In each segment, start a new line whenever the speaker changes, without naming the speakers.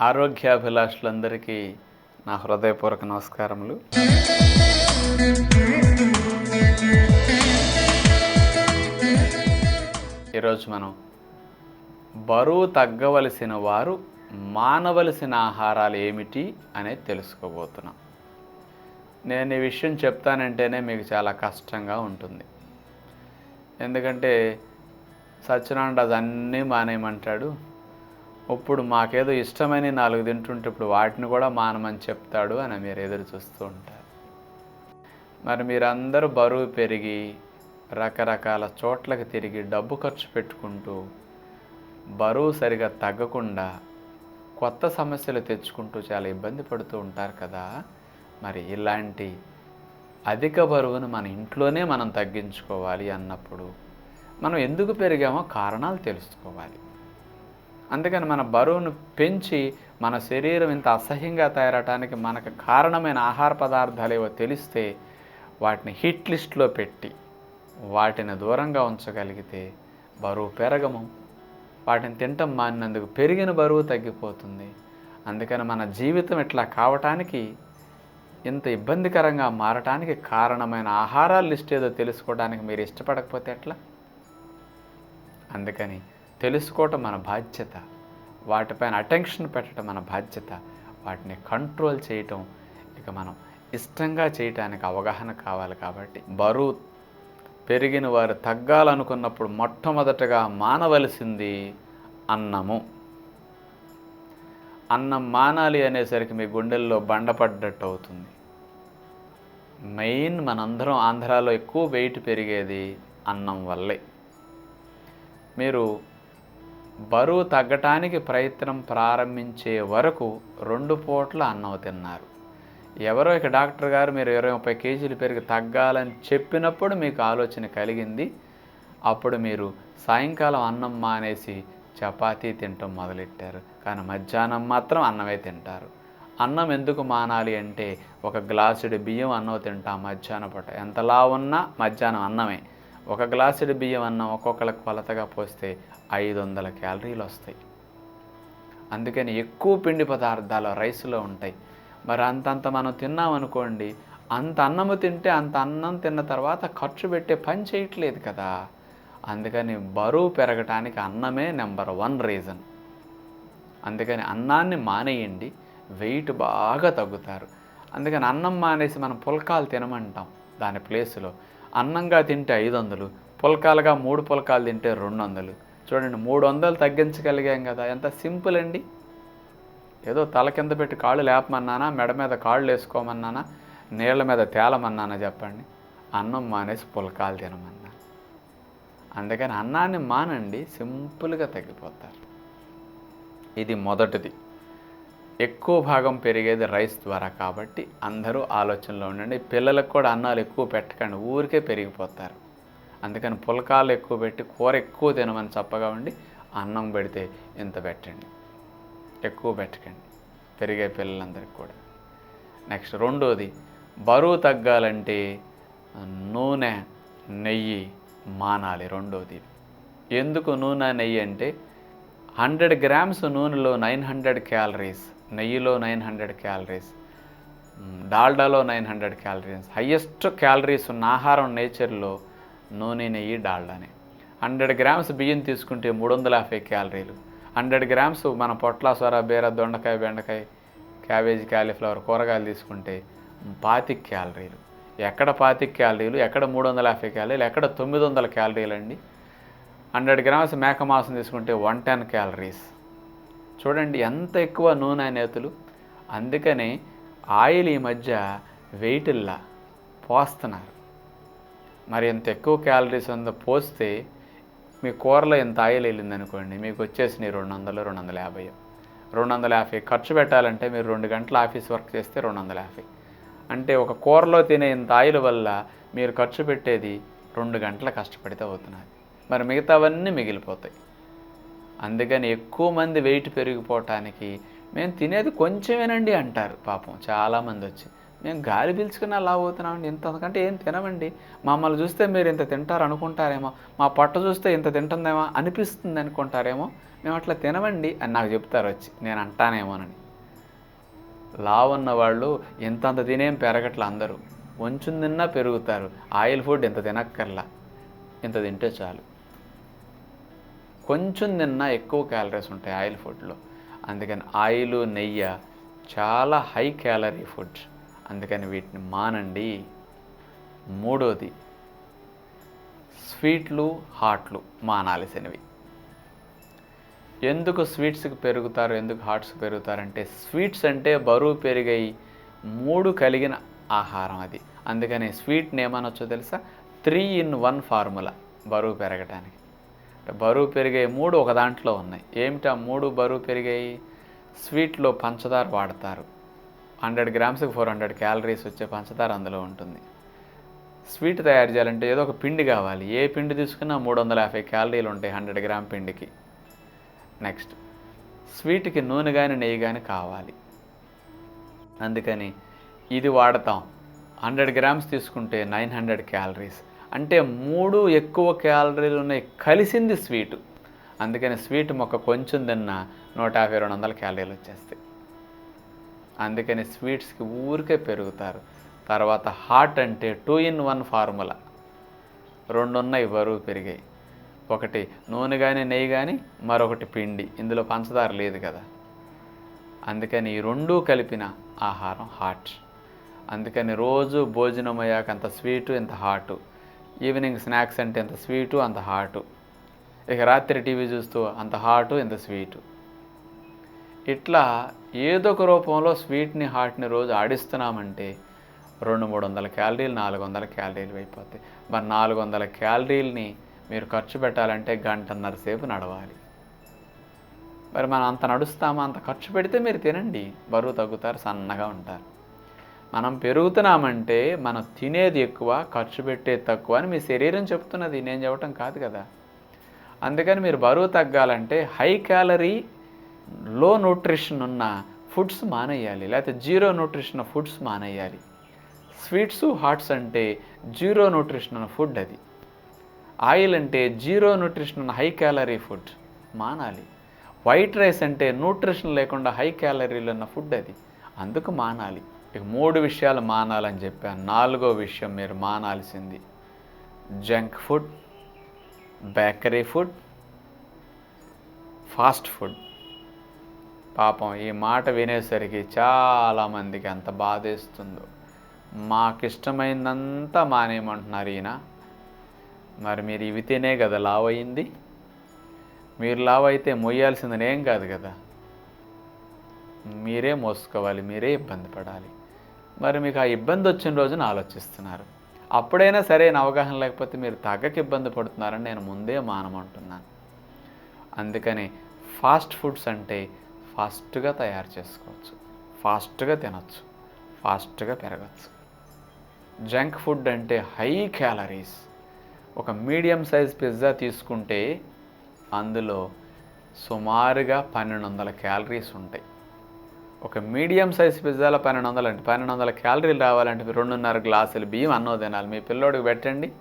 ఆరోగ్యాభిలాషులందరికీ నా హృదయపూర్వక నమస్కారములు. ఈరోజు మనం బరువు తగ్గవలసిన వారు మానవలసిన ఆహారాలు ఏమిటి అనేది తెలుసుకోబోతున్నాం. నేను ఈ విషయం చెప్తానంటేనే మీకు చాలా కష్టంగా ఉంటుంది. ఎందుకంటే సత్యనారాయణ రాజు అన్నీ మానేయమంటాడు. ఇప్పుడు మాకేదో ఇష్టమైన నాలుగు తింటుంటే ఇప్పుడు వాటిని కూడా మానమని చెప్తాడు అని మీరు ఎదురు చూస్తూ ఉంటారు. మరి మీరందరూ బరువు పెరిగి రకరకాల చోట్లకి తిరిగి డబ్బు ఖర్చు పెట్టుకుంటూ బరువు సరిగా తగ్గకుండా కొత్త సమస్యలు తెచ్చుకుంటూ చాలా ఇబ్బంది పడుతూ ఉంటారు కదా. మరి ఇలాంటి అధిక బరువును మన ఇంట్లోనే మనం తగ్గించుకోవాలి అన్నప్పుడు మనం ఎందుకు పెరిగామో కారణాలు తెలుసుకోవాలి. అందుకని మన బరువును పెంచి మన శరీరం ఇంత అసహ్యంగా తయారటానికి మనకు కారణమైన ఆహార పదార్థాలు ఏవో తెలిస్తే వాటిని హిట్ లిస్ట్లో పెట్టి వాటిని దూరంగా ఉంచగలిగితే బరువు పెరగము. వాటిని తింటం మానినందుకు పెరిగిన బరువు తగ్గిపోతుంది. అందుకని మన జీవితం ఇట్లా కావటానికి ఇంత ఇబ్బందికరంగా మారటానికి కారణమైన ఆహారాల లిస్ట్ ఏదో తెలుసుకోవడానికి మీరు ఇష్టపడకపోతే ఎట్లా? అందుకని తెలుసుకోవటం మన బాధ్యత. వాటిపైన అటెన్షన్ పెట్టడం మన బాధ్యత. వాటిని కంట్రోల్ చేయటం ఇక మనం ఇష్టంగా చేయటానికి అవగాహన కావాలి కాబట్టి బరువు. పెరిగిన వారు తగ్గాలనుకున్నప్పుడు మొట్టమొదటగా మానవలసింది అన్నము. అన్నం మానాలి అనేసరికి మీ గుండెల్లో బండపడ్డట్టు అవుతుంది మెయిన్ మనందరం ఆంధ్రాలో ఎక్కువ వెయిట్ పెరిగేది అన్నం వల్లే. మీరు బరువు తగ్గటానికి ప్రయత్నం ప్రారంభించే వరకు రెండు పూట్ల అన్నం తిన్నారు. ఎవరో ఇక డాక్టర్ గారు మీరు ఇరవై ముప్పై కేజీలు పెరిగి తగ్గాలని చెప్పినప్పుడు మీకు ఆలోచన కలిగింది. అప్పుడు మీరు సాయంకాలం అన్నం మానేసి చపాతీ తినటం మొదలెట్టారు. కానీ మధ్యాహ్నం మాత్రం అన్నమే తింటారు. అన్నం ఎందుకు మానాలి అంటే ఒక గ్లాసుడి బియ్యం అన్నం తింటాం మధ్యాహ్నం పూట. ఎంతలా ఉన్నా మధ్యాహ్నం అన్నమే. ఒక గ్లాసుడి బియ్యం అన్నం ఒక్కొక్కరికి కొలతగా పోస్తే ఐదు వందల క్యాలరీలు వస్తాయి. అందుకని ఎక్కువ పిండి పదార్థాలు రైస్లో ఉంటాయి. మరి అంతంత మనం తిన్నామనుకోండి అంత అన్నము తింటే అంత అన్నం తిన్న తర్వాత ఖర్చు పెట్టే పని చేయట్లేదు కదా. అందుకని బరువు పెరగటానికి అన్నమే నెంబర్ వన్ రీజన్. అందుకని అన్నాన్ని మానేయండి వెయిట్ బాగా తగ్గుతారు. అందుకని అన్నం మానేసి మనం పుల్కాలు తినమంటాం దాని ప్లేస్లో. అన్నంగా తింటే ఐదు వందలు పుల్కాలుగా మూడు పుల్కాలు తింటే రెండు వందలు చూడండి మూడు వందలు తగ్గించగలిగాం కదా. ఎంత సింపుల్ అండి. ఏదో తల కింద పెట్టి కాళ్ళు లేపమన్నానా మెడ మీద కాళ్ళు వేసుకోమన్నానా నీళ్ళ మీద తేలమన్నానా చెప్పండి. అన్నం మానేసి పుల్కాలు తినమన్నా. అందుకని అన్నాన్ని మానండి సింపుల్గా తగ్గిపోతారు. ఇది మొదటిది. ఎక్కువ భాగం పెరిగేది రైస్ ద్వారా కాబట్టి అందరూ ఆలోచనలో ఉండండి. పిల్లలకు కూడా అన్నాలు ఎక్కువ పెట్టకండి. ఊరికే పెరిగిపోతారు. అందుకని పులకాలు ఎక్కువ పెట్టి కూర ఎక్కువ తినమని చెప్పగా ఉండి అన్నం పెడితే ఇంత పెట్టండి. ఎక్కువ పెట్టకండి. పెరిగే పిల్లలందరికీ కూడా. నెక్స్ట్ రెండోది బరువు తగ్గాలంటే నూనె నెయ్యి మానాలి. రెండోది ఎందుకు నూనె నెయ్యి అంటే హండ్రెడ్ గ్రామ్స్ నూనెలో నైన్ హండ్రెడ్ క్యాలరీస్ నెయ్యిలో nine hundred calories డాల్డాలో nine hundred calories. Highest calories ఉన్న ఆహారం నేచర్లో నూనె నెయ్యి డాల్డానే. హండ్రెడ్ గ్రామ్స్ బియ్యం తీసుకుంటే మూడు వందల యాభై క్యాలరీలు. హండ్రెడ్ గ్రామ్స్ మన పొట్ల సొర బీర దొండకాయ బెండకాయ క్యాబేజీ క్యాలీఫ్లవర్ కూరగాయలు తీసుకుంటే పాతిక క్యాలరీలు. ఎక్కడ పాతిక క్యాలరీలు ఎక్కడ మూడు వందల యాభై క్యాలరీలు ఎక్కడ తొమ్మిది వందల క్యాలరీలు అండి హండ్రెడ్ గ్రామ్స్ మేక మాంసం తీసుకుంటే వన్ టెన్ క్యాలరీస్. చూడండి ఎంత ఎక్కువ నూనె నేతలు అందుకనే ఆయిల్ ఈ మధ్య వెయిట్లా పోస్తున్నారు. మరి ఎంత ఎక్కువ క్యాలరీస్ ఉందో పోస్తే మీ కూరలో ఎంత ఆయిల్ వెళ్ళింది అనుకోండి మీకు వచ్చేసినాయి రెండు వందలు రెండు వందల యాభై. రెండు వందల యాభై ఖర్చు పెట్టాలంటే మీరు రెండు గంటల ఆఫీస్ వర్క్ చేస్తే రెండు వందల యాభై. అంటే ఒక కూరలో తినే ఇంత ఆయిల్ వల్ల మీరు ఖర్చు పెట్టేది రెండు గంటల కష్టపడితే అవుతున్నది. మరి మిగతావన్నీ మిగిలిపోతాయి. అందుకని ఎక్కువ మంది వెయిట్ పెరిగిపోవటానికి మేము తినేది కొంచెమేనండి అంటారు పాపం చాలామంది వచ్చి. మేము గాలి పీల్చుకుని అలా అవుతున్నామండి ఇంత అంతకంటే ఏం తినమండి. మమ్మల్ని చూస్తే మీరు ఇంత తింటారు అనుకుంటారేమో మా పొట్ట చూస్తే ఇంత తింటుందేమో అనిపిస్తుంది అనుకుంటారేమో మేము అట్లా తినమండి అని నాకు చెప్తారు వచ్చి. నేను అంటానేమోనని. లావున్న వాళ్ళు ఇంతంత తినేం పెరగట్ల అందరూ. కొంచెం తిన్నా పెరుగుతారు. ఆయిల్ ఫుడ్ ఇంత తినక్కర్లా. ఇంత తింటే చాలు. కొంచెం నిన్న ఎక్కువ క్యాలరీస్ ఉంటాయి ఆయిల్ ఫుడ్లో. అందుకని ఆయిల్ నెయ్యి చాలా హై క్యాలరీ ఫుడ్ అందుకని వీటిని మానండి. మూడోది స్వీట్లు హాట్లు మానాల్సినవి. ఎందుకు స్వీట్స్కి పెరుగుతారు ఎందుకు హాట్స్ పెరుగుతారంటే స్వీట్స్ అంటే బరువు పెరిగాయి మూడు కలిగిన ఆహారం అది. అందుకని స్వీట్ని ఏమనొచ్చో తెలుసా? త్రీ ఇన్ వన్ ఫార్ములా బరువు పెరగటానికి. బరువు పెరిగే మూడు ఒక దాంట్లో ఉన్నాయి. ఏమిటి ఆ మూడు బరువు పెరిగాయి? స్వీట్లో పంచదార వాడతారు. హండ్రెడ్ గ్రామ్స్కి ఫోర్ హండ్రెడ్ క్యాలరీస్ వచ్చే పంచదార అందులో ఉంటుంది. స్వీట్ తయారు చేయాలంటే ఏదో ఒక పిండి కావాలి. ఏ పిండి తీసుకున్నా మూడు వందల యాభై క్యాలరీలు ఉంటాయి హండ్రెడ్ గ్రామ్ పిండికి. నెక్స్ట్ స్వీట్కి నూనె కానీ నెయ్యి కానీ కావాలి. అందుకని ఇది వాడతాం. హండ్రెడ్ గ్రామ్స్ తీసుకుంటే నైన్ హండ్రెడ్ క్యాలరీస్. అంటే మూడు ఎక్కువ క్యాలరీలు ఉన్నాయి. కలిసింది స్వీటు. అందుకని స్వీట్ మొక్క కొంచెం తిన్నా నూట యాభై రెండు వందల క్యాలరీలు వచ్చేస్తాయి. అందుకని స్వీట్స్కి ఊరికే పెరుగుతారు. తర్వాత హార్ట్ అంటే టూ ఇన్ వన్ ఫార్ములా. రెండు ఉన్నాయి బరువు పెరిగాయి. ఒకటి నూనె కానీ నెయ్యి కానీ మరొకటి పిండి. ఇందులో పంచదార లేదు కదా. అందుకని ఈ రెండూ కలిపిన ఆహారం హాట్. అందుకని రోజు భోజనం అయ్యాక అంత స్వీటు ఇంత హాటు. ఈవినింగ్ స్నాక్స్ అంటే ఎంత స్వీటు అంత హాటు. ఇక రాత్రి టీవీ చూస్తూ అంత హాటు ఇంత స్వీటు. ఇట్లా ఏదో ఒక రూపంలో స్వీట్ని హాట్ని రోజు ఆడిస్తున్నామంటే రెండు మూడు వందల క్యాలరీలు నాలుగు వందల క్యాలరీలు అయిపోతాయి. మరి నాలుగు వందల క్యాలరీలని మీరు ఖర్చు పెట్టాలంటే గంటన్నర సేపు నడవాలి. మరి మనం అంత నడుస్తామా అంత ఖర్చు పెడితే మీరు తినండి. బరువు తగ్గుతారు సన్నగా ఉంటారు. మనం పెరుగుతున్నామంటే మనం తినేది ఎక్కువ ఖర్చు పెట్టేది తక్కువ అని మీ శరీరం చెప్తున్నది. నేను చెప్పటం కాదు కదా. అందుకని మీరు బరువు తగ్గాలంటే హై క్యాలరీ లో న్యూట్రిషన్ ఉన్న ఫుడ్స్ మానేయాలి. లేకపోతే జీరో న్యూట్రిషన్ ఫుడ్స్ మానేయాలి. స్వీట్స్ హాట్స్ అంటే జీరో న్యూట్రిషన్ ఉన్న ఫుడ్ అది. ఆయిల్ అంటే జీరో న్యూట్రిషన్ ఉన్న హై క్యాలరీ ఫుడ్ మానాలి. వైట్ రైస్ అంటే న్యూట్రిషన్ లేకుండా హై క్యాలరీలు ఉన్న ఫుడ్ అది. అందుకు మానాలి. ఇక మూడు విషయాలు మానాలని చెప్పాను. నాలుగో విషయం మీరు మానాల్సింది junk food bakery food fast food. పాపం ఈ మాట వినేసరికి చాలామందికి ఎంత బాధేస్తుందో. మాకు ఇష్టమైందంతా మానేయమంటున్నారు ఈయన. మరి మీరు ఇవి తినే కదా లావ్ అయింది మీరు లావ్ అయితే మొయ్యాల్సిందనేం కాదు కదా. మీరే మోసుకోవాలి మీరే ఇబ్బంది పడాలి. మరి మీకు ఆ ఇబ్బంది వచ్చిన రోజున ఆలోచిస్తున్నారు. అప్పుడైనా సరైన అవగాహన లేకపోతే మీరు తగ్గకి ఇబ్బంది పడుతున్నారని నేను ముందే మానమంటున్నాను అందుకని ఫాస్ట్ ఫుడ్స్ అంటే ఫాస్ట్గా తయారు చేసుకోవచ్చు. ఫాస్ట్గా తినచ్చు. ఫాస్ట్గా పెరగచ్చు. జంక్ ఫుడ్ అంటే హై క్యాలరీస్. ఒక మీడియం సైజ్ పిజ్జా తీసుకుంటే అందులో సుమారుగా పన్నెండు వందల క్యాలరీస్ ఉంటాయి. ఒక మీడియం సైజ్ పిజ్జాలో పన్నెండు వందలు అంటే పన్నెండు వందల క్యాలరీలు రావాలంటే మీరు రెండున్నర గ్లాసులు బియ్యం అన్నో తినాలి. మీ పిల్లోడికి పెట్టండి.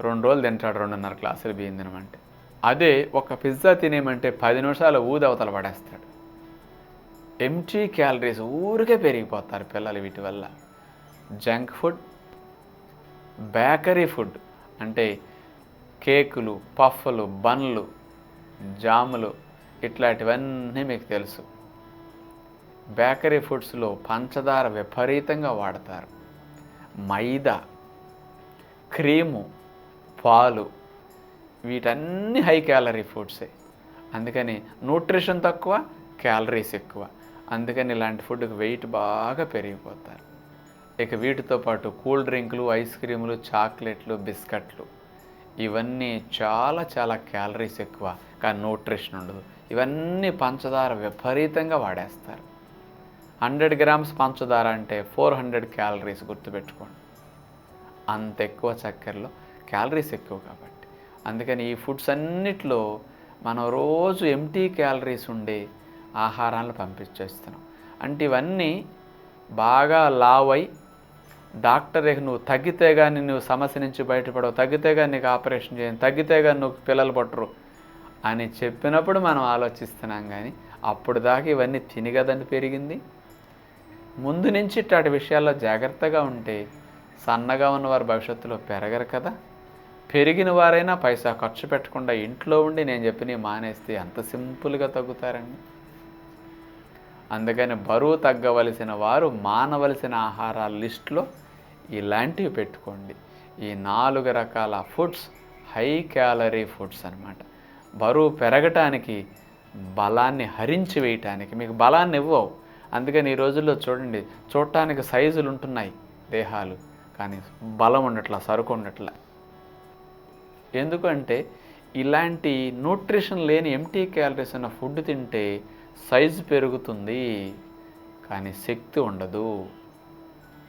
రెండు రోజులు తింటాడు రెండున్నర గ్లాసులు బియ్యం తినమంటే. అదే ఒక పిజ్జా తినేమంటే పది నిమిషాలు ఊదవతల పడేస్తాడు. ఎంటీ క్యాలరీస్ ఊరికే పెరిగిపోతారు పిల్లలు వీటి వల్ల. జంక్ ఫుడ్ బేకరీ ఫుడ్ అంటే కేకులు పఫ్ఫలు బన్లు జాములు ఇట్లాంటివన్నీ మీకు తెలుసు. బేకరీ ఫుడ్స్లో పంచదార విపరీతంగా వాడతారు. మైదా క్రీము పాలు వీటన్ని హై క్యాలరీ ఫుడ్సే. అందుకని న్యూట్రిషన్ తక్కువ క్యాలరీస్ ఎక్కువ. అందుకని ఇలాంటి ఫుడ్కి వెయిట్ బాగా పెరిగిపోతారు. ఇక వీటితో పాటు కూల్ డ్రింకులు ఐస్ క్రీములు చాక్లెట్లు బిస్కెట్లు ఇవన్నీ చాలా చాలా క్యాలరీస్ ఎక్కువ. కానీ న్యూట్రిషన్ ఉండదు. ఇవన్నీ పంచదార విపరీతంగా వాడేస్తారు. హండ్రెడ్ గ్రామ్స్ పంచదార అంటే ఫోర్ హండ్రెడ్ క్యాలరీస్ గుర్తుపెట్టుకోండి. అంత ఎక్కువ చక్కెరలో క్యాలరీస్ ఎక్కువ కాబట్టి. అందుకని ఈ ఫుడ్స్ అన్నిట్లో మనం రోజు ఎంటీ క్యాలరీస్ ఉండే ఆహారాలను పంపించేస్తున్నాం. అంటే ఇవన్నీ బాగా లావై డాక్టర్ నువ్వు తగ్గితే కానీ నువ్వు సమస్య నుంచి బయటపడవు తగ్గితే కానీ నీకు ఆపరేషన్ చేయను తగ్గితే కానీ నువ్వు పిల్లలు పట్టరు అని చెప్పినప్పుడు మనం ఆలోచిస్తున్నాం కానీ అప్పుడు దాకా ఇవన్నీ తిని కదండి పెరిగింది. ముందు నుంచి ఇట్లాంటి విషయాల్లో జాగ్రత్తగా ఉంటే సన్నగా ఉన్నవారు భవిష్యత్తులో పెరగరు కదా. పెరిగిన వారైనా పైసా ఖర్చు పెట్టకుండా ఇంట్లో ఉండి నేను చెప్పిన మానేస్తే ఎంత సింపుల్గా తగ్గుతారండి. అందుకని బరువు తగ్గవలసిన వారు మానవలసిన ఆహారాల లిస్టులో ఇలాంటివి పెట్టుకోండి. ఈ నాలుగు రకాల ఫుడ్స్ హై క్యాలరీ ఫుడ్స్ అన్నమాట. బరువు పెరగటానికి బలాన్ని హరించి వేయటానికి మీకు బలాన్ని ఇవ్వవు. అందుకని ఈ రోజుల్లో చూడండి చూడటానికి సైజులు ఉంటున్నాయి దేహాలు. కానీ బలం ఉండట్లా సరుకు ఉండట్లా ఎందుకంటే ఇలాంటి న్యూట్రిషన్ లేని ఎంటీ క్యాలరీస్ ఉన్న ఫుడ్ తింటే సైజు పెరుగుతుంది కానీ శక్తి ఉండదు.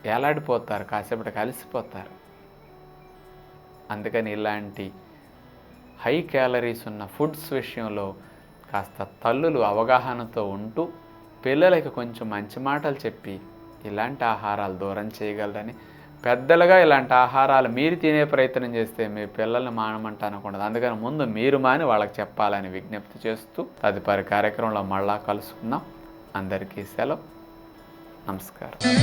ఏలాడిపోతారు కాసేపటి కలిసిపోతారు. అందుకని ఇలాంటి హై క్యాలరీస్ ఉన్న ఫుడ్స్ విషయంలో కాస్త తల్లులు అవగాహనతో ఉంటూ పిల్లలకి కొంచెం మంచి మాటలు చెప్పి ఇలాంటి ఆహారాలు దూరం చేయగలరని పెద్దలుగా ఇలాంటి ఆహారాలు మీరు తినే ప్రయత్నం చేస్తే మీ పిల్లల్ని మానమంట అనకూడదు. అందుకని ముందు మీరు మాని వాళ్ళకి చెప్పాలని విజ్ఞప్తి చేస్తూ తదుపరి కార్యక్రమంలో మళ్ళా కలుసుకుందాం. అందరికీ సెలవు. నమస్కారం.